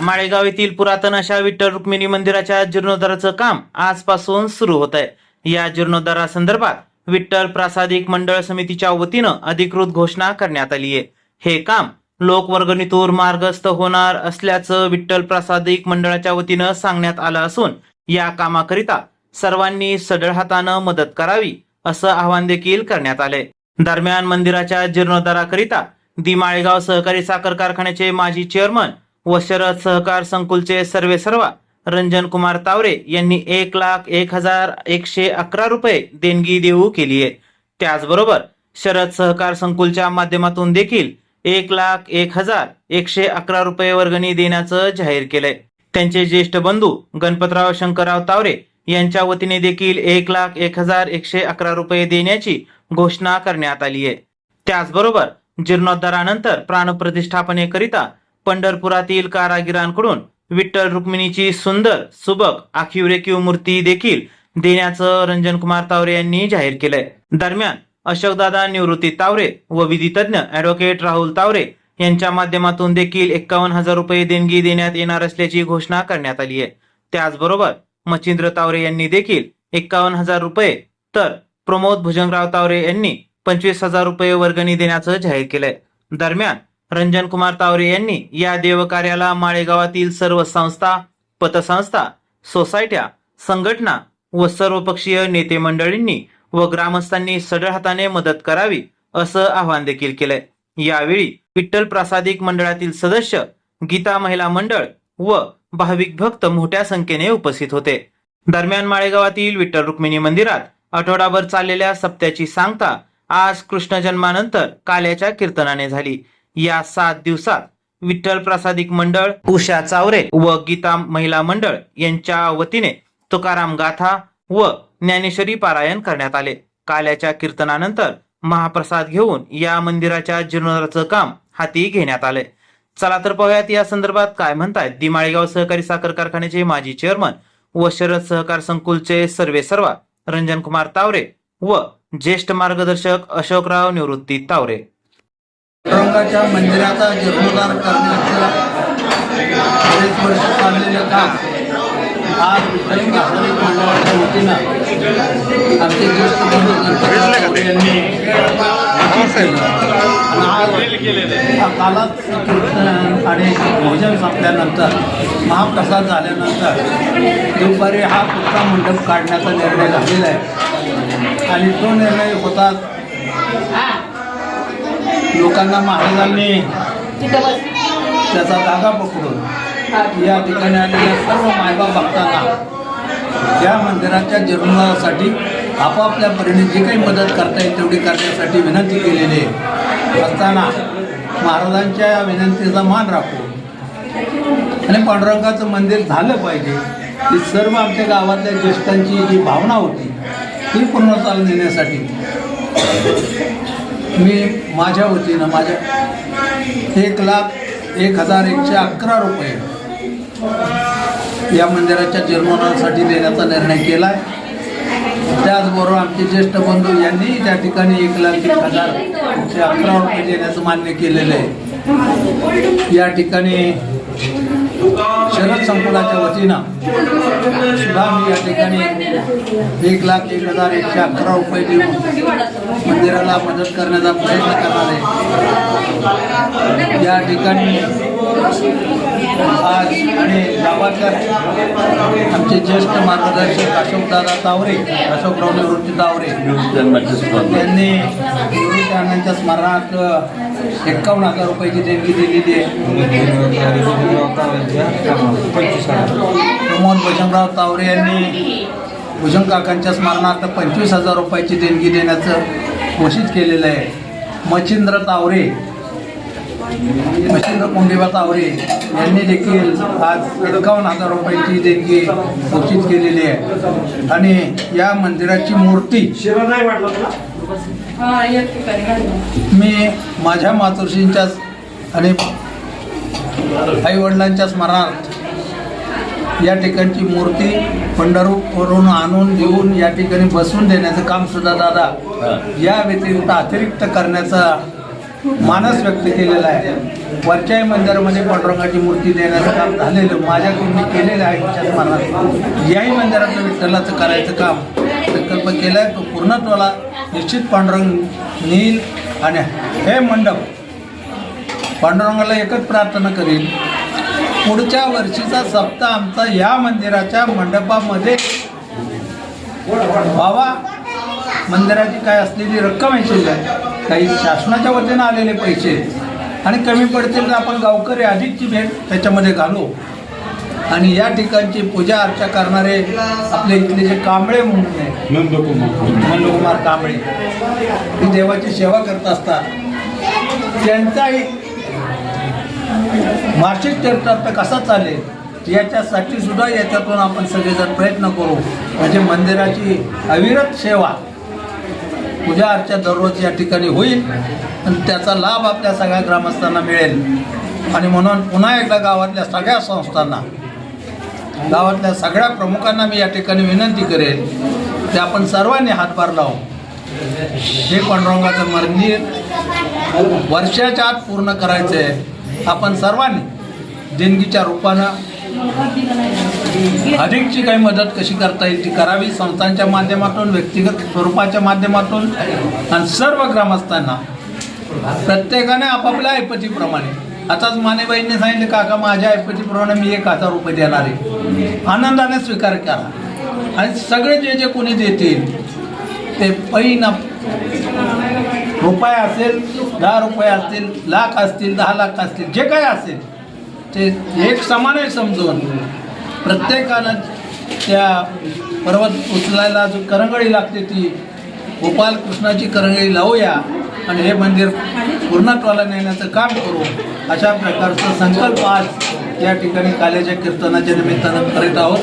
माळेगाव येथील पुरातन अशा विठ्ठल रुक्मिणी मंदिराच्या जीर्णोद्धाराचं काम आजपासून सुरू होत आहे. या जीर्णोद्धारासंदर्भात विठ्ठल प्रासादिक मंडळ समितीच्या वतीनं अधिकृत घोषणा करण्यात आली आहे. हे काम लोकवर्गणीतून मार्गस्थ होणार असल्याचं विठ्ठल प्रासादिक मंडळाच्या वतीनं सांगण्यात आलं असून या कामाकरिता सर्वांनी सढळ हातानं मदत करावी असं आवाहन देखील करण्यात आलंय. दरम्यान मंदिराच्या जीर्णोद्धाराकरिता दि माळेगाव सहकारी साखर कारखान्याचे माजी चेअरमन व शरद सहकार संकुलचे सर्वे सर्वा रंजन कुमार तावरे यांनी एक लाख एक हजार एकशे अकरा रुपये देणगी देऊ केली आहे. त्याचबरोबर शरद सहकार संकुलच्या माध्यमातून देखील एक लाख एक हजार एकशे अकरा रुपये वर्गणी देण्याचं जाहीर केलंय. त्यांचे ज्येष्ठ बंधू गणपतराव शंकरराव तावरे यांच्या वतीने देखील एक लाख एक हजार एकशे अकरा रुपये देण्याची घोषणा करण्यात आली आहे. त्याचबरोबर जीर्णोद्धारानंतर प्राणप्रतिष्ठापनेकरिता पंढरपुरातील कारागिरांकडून विठ्ठल रुक्मिणीची सुंदर सुबक आखीव रेखीव मूर्ती देखील देण्याचं रंजन कुमार तावरे यांनी जाहीर केलंय. दरम्यान अशोकदादा निवृत्ती तावरे व विधितज्ञ अॅडव्होकेट राहुल तावरे यांच्या माध्यमातून देखील एक्कावन्न हजार रुपये देणगी देण्यात येणार असल्याची घोषणा करण्यात आली आहे. त्याचबरोबर मच्छिंद्र तावरे यांनी देखील एक्कावन्न हजार रुपये तर प्रमोद भुजंगराव तावरे यांनी पंचवीस हजार रुपये वर्गणी देण्याचं जाहीर केलंय. दरम्यान रंजन कुमार तावरे यांनी या देवकार्याला माळेगावातील सर्व संस्था पतसंस्था सोसायट्या संघटना व सर्वपक्षीय नेते मंडळींनी व ग्रामस्थांनी सढळ हाताने मदत करावी असं आवाहन देखील केलंय. यावेळी विठ्ठल प्रासादिक मंडळातील सदस्य गीता महिला मंडळ व भाविक भक्त मोठ्या संख्येने उपस्थित होते. दरम्यान माळेगावातील विठ्ठल रुक्मिणी मंदिरात आठवडाभर चाललेल्या सप्त्याची सांगता आज कृष्ण जन्मानंतर काल्याच्या कीर्तनाने झाली. या सात दिवसात विठ्ठल प्रासादिक मंडळ उषा चावरे व गीता महिला मंडळ यांच्या वतीने तुकाराम गाथा व ज्ञानेश्वरी पारायण करण्यात आले. काल्याच्या कीर्तनानंतर महाप्रसाद घेऊन या मंदिराच्या जीर्णोद्धाराचं काम हाती घेण्यात आले. चला तर पाहूयात या संदर्भात काय म्हणतायत दिमाळेगाव सहकारी साखर कारखान्याचे माजी चेअरमन व शरद सहकार संकुलचे सर्वे सर्वा रंजन कुमार तावरे व ज्येष्ठ मार्गदर्शक अशोकराव निवृत्ती तावरे. रंगाच्या मंदिराचा जीर्णोद्धार करण्याचं बरेच वर्ष चाललेलं काम आज विठ्ठल प्रासादिक मंडळाच्या वतीनं आमचे ज्येष्ठ बंधू गणपतराव यांनी आज कालात कीर्तन आणि भोजन संपल्यानंतर महाप्रसाद झाल्यानंतर दुपारी हा पुढचा मंडप काढण्याचा निर्णय झालेला आहे. आणि तो निर्णय होता लोकांना महाराजांनी त्याचा धागा पकडून या ठिकाणी आलेल्या सर्व मायबाप भक्तांना या मंदिराच्या जीर्णोद्धारासाठी आपापल्या परीने जी काही मदत करता येईल तेवढी करण्यासाठी विनंती केलेली आहे. असताना महाराजांच्या या विनंतीचा मान राखू आणि पांडुरंगाचं मंदिर झालं पाहिजे ही सर्व आमच्या गावातल्या ज्येष्ठांची जी भावना होती ती पूर्ण चालून देण्यासाठी मी माझ्या वतीनं माझ्या एक लाख एक हजार एकशे अकरा रुपये या मंदिराच्या जीर्णोद्धारासाठी देण्याचा निर्णय केला आहे त्याचबरोबर आमचे ज्येष्ठ बंधू यांनी त्या ठिकाणी एक लाख एक हजार एकशे अकरा रुपये देण्याचं मान्य केलेलं आहे. या ठिकाणी शरद संकुलाच्या वतीनं सुद्धा मी या ठिकाणी एक लाख एक हजार एकशे अकरा रुपये देऊन मंदिराला मदत करण्याचा प्रयत्न करणार. आहे या ठिकाणी आज आणि गावातल्या आमचे ज्येष्ठ मार्गदर्शक अशोकदादा तावरे अशोकराव निवृत्ती तावरे त्यांनी निवृत्ती स्मरणार्थ एक्कावन्न हजार रुपयाची देणगी दिलेली आहे. प्रमोद भजनराव तावरे यांनी भुजंग काकांच्या स्मरणार्थ पंचवीस हजार रुपयाची देणगी देण्याचं घोषित केलेलं आहे. मच्छिंद्र तावरे मच्छिंद्र कोंडेबा तावरे यांनी देखील आज एकावन्न हजार रुपयाची देणगी घोषित केलेली आहे. आणि या मंदिराची मूर्ती मी माझ्या मातोश्रींच्या आणि आईवडिलांच्या स्मरणार्थ या ठिकाणची मूर्ती पंढरपूरवरून आणून देऊन या ठिकाणी बसवून देण्याचं काम सुद्धा दादा या व्यतिरिक्त अतिरिक्त करण्याचा मानस व्यक्त केलेला आहे. वरच्याही मंदिरामध्ये पांडुरंगाची मूर्ती देण्याचं काम झालेलं माझ्याकडून मी केलेलं आहे विचार मानस याही मंदिराचं विठ्ठलाचं करायचं काम संकल्प केला आहे तो पूर्णत्वाला निश्चित पांडुरंग नेईल आणि हे मंडप पांडुरंगाला एकच प्रार्थना करील पुढच्या वर्षीचा सप्ताह आमचा या मंदिराच्या मंडपामध्ये. बाबा मंदिराची काय असलेली रक्कम आहे शिल्लक? काही शासनाच्या वतीनं आलेले पैसे आणि कमी पडतील तर आपण गावकरी अधिकची भेट त्याच्यामध्ये घालू. आणि या ठिकाणची पूजा अर्चा करणारे आपले इथले जे कांबळे म्हणून आहे नंदकुमार. कांबळे ती देवाची सेवा करत असतात. त्यांचाही मासिक तीर्थार्थ कसा चालेल याच्यासाठी सुद्धा याच्यातून आपण सगळेजण प्रयत्न करू. म्हणजे मंदिराची अविरत सेवा पूजा अर्चा दररोज या ठिकाणी होईल आणि त्याचा लाभ आपल्या सगळ्या ग्रामस्थांना मिळेल. आणि म्हणून पुन्हा एकदा गावातल्या सगळ्या संस्थांना गावातल्या सगळ्या प्रमुखांना मी या ठिकाणी विनंती करेन की आपण सर्वांनी हातभार लावू हे पांडुरंगाचं मंदिर वर्षाच्या आत पूर्ण करायचं आहे आपण सर्वांनी देणगीच्या रूपानं अधिकची काही मदत कशी करता येईल ती करावी संस्थांच्या माध्यमातून व्यक्तिगत स्वरूपाच्या माध्यमातून आणि सर्व ग्रामस्थांना. प्रत्येकाने आपापल्या ऐपतीप्रमाणे. आताच मानेबाईंनी सांगितले काका माझ्या ऐपतीप्रमाणे मी एक हजार रुपये देणार आहे. आनंदाने स्वीकार करा. आणि सगळे जे जे कोणी देतील ते पहिना रुपये असेल दहा रुपये असतील लाख असतील दहा लाख असतील जे काही असेल ते एक समाने समजून. प्रत्येकानं त्या पर्वत उचलायला जो करंगळी लागते ती. गोपाल कृष्णाची करंगळी लावूया आणि हे मंदिर पूर्णत्वाला नेण्याचं काम करू. अशा प्रकारचा संकल्प आज या ठिकाणी काल्याच्या कीर्तनाच्या निमित्तानं करीत आहोत.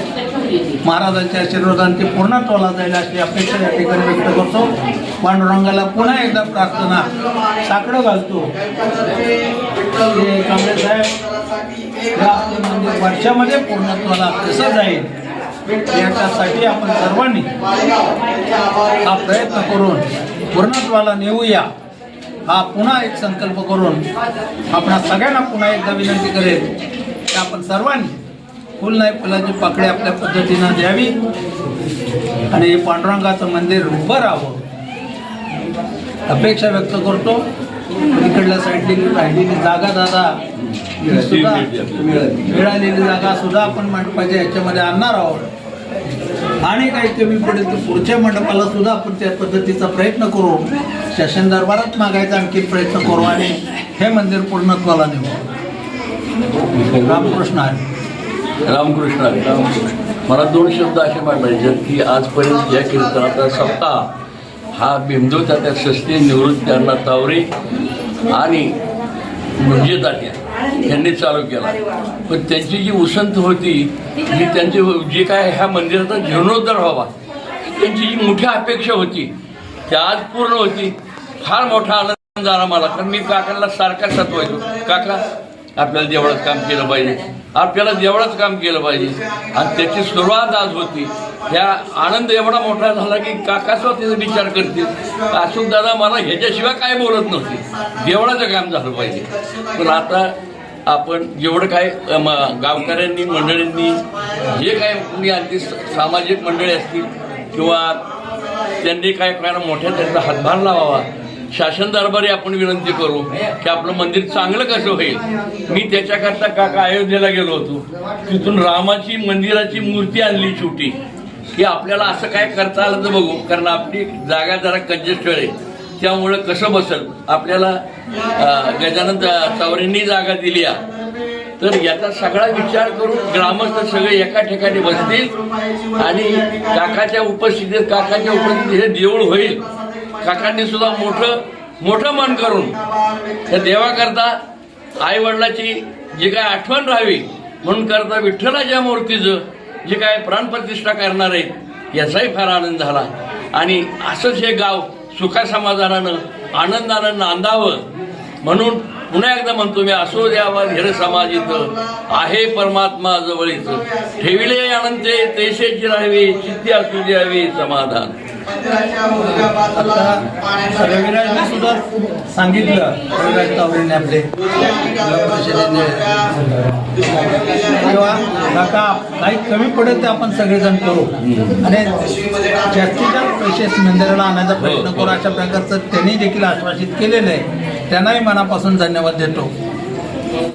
महाराजांच्या आशीर्वादाने ते पूर्णत्वाला जाईल अशी अपेक्षा या ठिकाणी व्यक्त करतो. पांडुरंगाला पुन्हा एकदा प्रार्थना. साकडं घालतो. हे कांबळे साहेब या वर्षामध्ये पूर्णत्वाला कसं जाईल. याच्यासाठी आपण सर्वांनी हा प्रयत्न करून पूर्णत्वाला नेऊया. हा पुन्हा एक संकल्प करून आपण सगळ्यांना पुन्हा एकदा विनंती करेल की आपण सर्वांनी फुल नाही फुलाची पाकळी आपल्या पद्धतीनं द्यावी आणि पांडुरंगाचं मंदिर उभं राहावं. अपेक्षा व्यक्त करतो. इकडल्या साईडली राहिलेली जागा दादा. सुद्धा मिळालेली जागा सुद्धा आपण मंडपाच्या ह्याच्यामध्ये आणणार आहोत. आणि काही कमी पडेल तर पुढच्या मंडपाला सुद्धा आपण त्या पद्धतीचा प्रयत्न करू. शासन दरबारात मागायचा आणखी प्रयत्न करू आणि हे मंदिर पूर्णत्वाला नेऊ. रामकृष्ण आहे रामकृष्ण हरी, रामकृष्ण. मला दोन शब्द असे मांडायचे आहेत की आजपर्यंत या कीर्तनाचा सप्ताह हा बिंदू त्या सस्ती निवृत्त्यांना तावरे आणि म्हणजे दाट्या. यांनी चालू केला. पण त्यांची जी उसंत होती जी त्यांची जे काय ह्या मंदिराचा जीर्णोद्धार व्हावा त्यांची जी मोठी अपेक्षा होती त्या आज पूर्ण होती. फार मोठा आनंद झाला मला कारण मी काकांना सारखा सतवायचो. काका आपल्याला देवळात काम केलं पाहिजे. आपल्याला देवळात काम केलं पाहिजे. आणि त्याची सुरुवात आज होती. ह्या आनंद एवढा मोठा झाला की काका त्याचा विचार करतील. अशोक दादा मला ह्याच्याशिवाय काय बोलत नव्हते. देवळाचं काम झालं पाहिजे. पण आता आपण जेवढं काय म- गावकऱ्यांनी मंडळींनी जे काय कुणी आणखी स- सामाजिक मंडळी असतील किंवा त्यांनी काय करायला मोठ्या त्यांचा हातभार लावावा. शासन दरबारी आपण विनंती करू की आपलं मंदिर चांगलं कसं होईल. मी त्याच्याकरता काका अयोध्येला गेलो होतो. तिथून रामाची मंदिराची मूर्ती आणली छोटी. की आपल्याला असं काय करता आलं तर बघू. कारण आपली जागा जरा कंजेस्टेड आहे. त्यामुळं कसं बसल? आपल्याला गजानन चौऱ्यांनी जागा दिली आहे तर याचा सगळा विचार करून ग्रामस्थ सगळे एका ठिकाणी बसतील आणि काकाच्या उपस्थितीत काकाच्या उपस्थितीत हे देऊळ होईल. काकांनी सुद्धा मोठं मोठं मन करून. त्या देवाकरता आई वडिलाची जी काय आठवण राहावी म्हणून करता विठ्ठलाच्या मूर्तीचं जे काय प्राणप्रतिष्ठा करणार आहेत याचाही फार आनंद झाला. आणि असंच हे गाव सुखासमाधानानं आनंदानं नांदावं म्हणून पुन्हा एकदा म्हणतो मी असो द्यावा धीर समाजित आहे परमात्मा जवळीच. ठेविले अनंते तेशेची राहावी चित्ती असू द्यावी समाधान. रविराजने सुद्धा सांगितलं. रविराज तावरेने आपले. काका काही कमी पडेल ते आपण सगळेजण करू. आणि जास्तीत जास्त पैसे मंदिराला आणायचा प्रयत्न करू अशा प्रकारचं त्यांनी देखील आश्वासित केलेलं आहे. त्यांनाही मनापासून धन्यवाद देतो.